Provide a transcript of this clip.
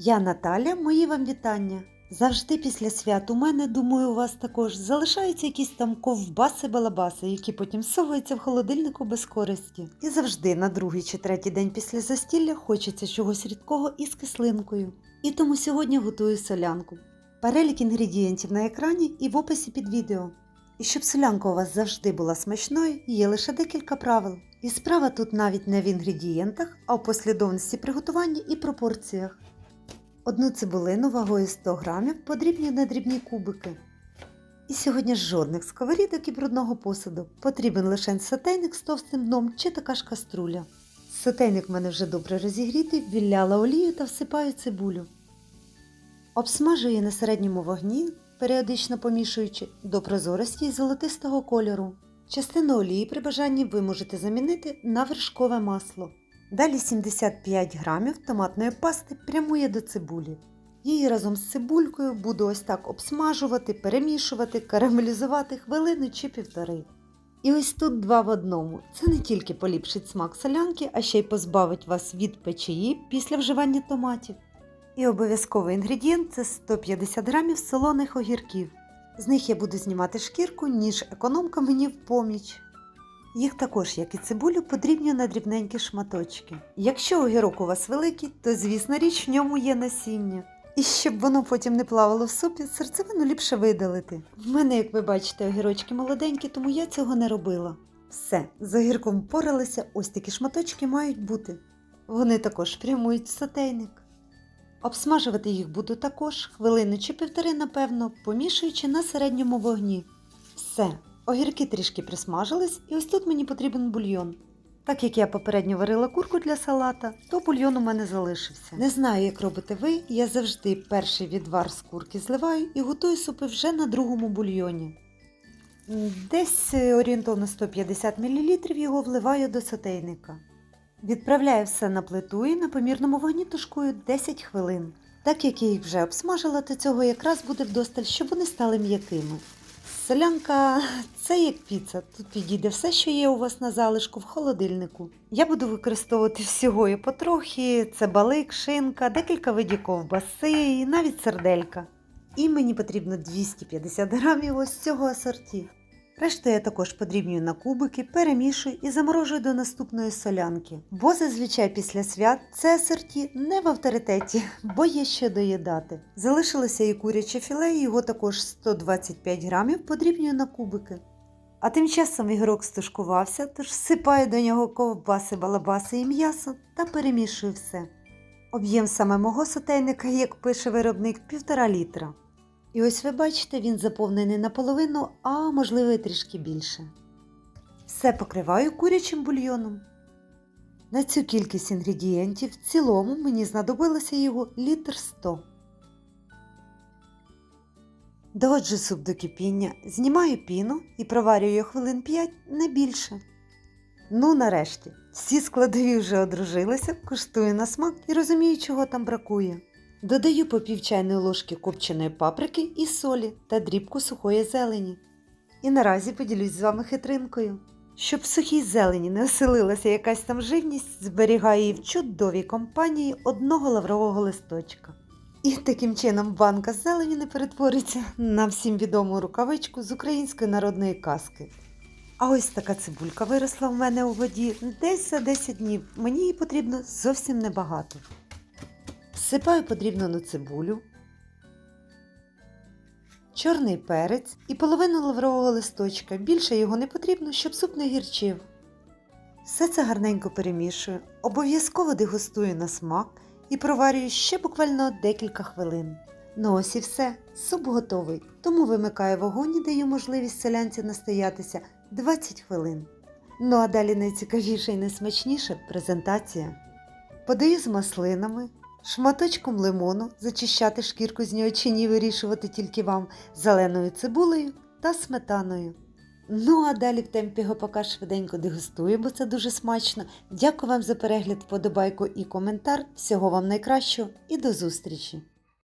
Я Наталя, мої вам вітання. Завжди після свят у мене, думаю, у вас також залишаються якісь там ковбаси-балабаси, які потім совуються в холодильнику без користі. І завжди на другий чи третій день після застілля хочеться чогось рідкого із кислинкою. І тому сьогодні готую солянку. Перелік інгредієнтів на екрані і в описі під відео. І щоб солянка у вас завжди була смачною, є лише декілька правил. І справа тут навіть не в інгредієнтах, а в послідовності приготування і пропорціях. Одну цибулину вагою 100 грамів подрібні на дрібні кубики. І сьогодні жодних сковорідок і брудного посуду. Потрібен лише сотейник з товстим дном чи така ж каструля. Сотейник в мене вже добре розігрітий, ввіляла олію та всипаю цибулю. Обсмажую на середньому вогні, періодично помішуючи до прозорості і золотистого кольору. Частину олії при бажанні ви можете замінити на вершкове масло. Далі 75 грамів томатної пасти прямує до цибулі. Її разом з цибулькою буду ось так обсмажувати, перемішувати, карамелізувати хвилину чи півтори. І ось тут два в одному. Це не тільки поліпшить смак солянки, а ще й позбавить вас від печії після вживання томатів. І обов'язковий інгредієнт це 150 грамів солоних огірків. З них я буду знімати шкірку, ніж економка мені в поміч. Їх також, як і цибулю, подрібню на дрібненькі шматочки. Якщо огірок у вас великий, то звісно річ в ньому є насіння. І щоб воно потім не плавало в супі, серцевину ліпше видалити. В мене, як ви бачите, огірочки молоденькі, тому я цього не робила. Все, з огірком впоралися, ось такі шматочки мають бути. Вони також прямують в сотейник. Обсмажувати їх буду також хвилину чи півтори, напевно, помішуючи на середньому вогні. Все, огірки трішки присмажились, і ось тут мені потрібен бульйон. Так як я попередньо варила курку для салата, то бульйон у мене залишився. Не знаю, як робите ви, я завжди перший відвар з курки зливаю і готую супи вже на другому бульйоні. Десь е, орієнтовно 150 мл його вливаю до сотейника. Відправляю все на плиту і на помірному вогні тушкую 10 хвилин. Так як я їх вже обсмажила, то цього якраз буде вдосталь, щоб вони стали м'якими. Солянка це як піца. Тут підійде все, що є у вас на залишку в холодильнику. Я буду використовувати всього і потрохи: це балик, шинка, декілька видів ковбаси і навіть серделька. І мені потрібно 250 грамів ось цього асорті. Решту я також подрібнюю на кубики, перемішую і заморожую до наступної солянки. Бо зазвичай після свят це асорті не в авторитеті, бо є що доїдати. Залишилося і куряче філе, його також 125 грамів подрібнюю на кубики. А тим часом ігрок стушкувався, тож всипаю до нього ковбаси, балабаси і м'ясо та перемішую все. Об'єм саме мого сотейника, як пише виробник, півтора літра. І ось ви бачите, він заповнений наполовину, а можливо і трішки більше. Все покриваю курячим бульйоном. На цю кількість інгредієнтів в цілому мені знадобилося його літр 100. Доводжу суп до кипіння, знімаю піну і проварюю хвилин 5 не більше. Ну, нарешті, всі складові вже одружилися, куштую на смак і розумію, чого там бракує. Додаю по пів чайної ложки копченої паприки і солі та дрібку сухої зелені. І наразі поділюсь з вами хитринкою. Щоб в сухій зелені не оселилася якась там живність, зберігаю її в чудовій компанії одного лаврового листочка. І таким чином банка зелені не перетвориться на всім відому рукавичку з української народної казки. А ось така цибулька виросла в мене у воді десь за 10 днів. Мені її потрібно зовсім небагато. Всипаю подрібнену цибулю, чорний перець і половину лаврового листочка. Більше його не потрібно, щоб суп не гірчив. Все це гарненько перемішую, обов'язково дегустую на смак і проварюю ще буквально декілька хвилин. Ну ось і все, суп готовий, тому вимикаю вогонь і даю можливість селянці настоятися 20 хвилин. Ну а далі найцікавіше і найсмачніше презентація. Подаю з маслинами, шматочком лимону, зачищати шкірку з нього чи ні вирішувати тільки вам, зеленою цибулею та сметаною. Ну а далі в темпі гопака швиденько дегустую, бо це дуже смачно. Дякую вам за перегляд, вподобайку і коментар. Всього вам найкращого і до зустрічі!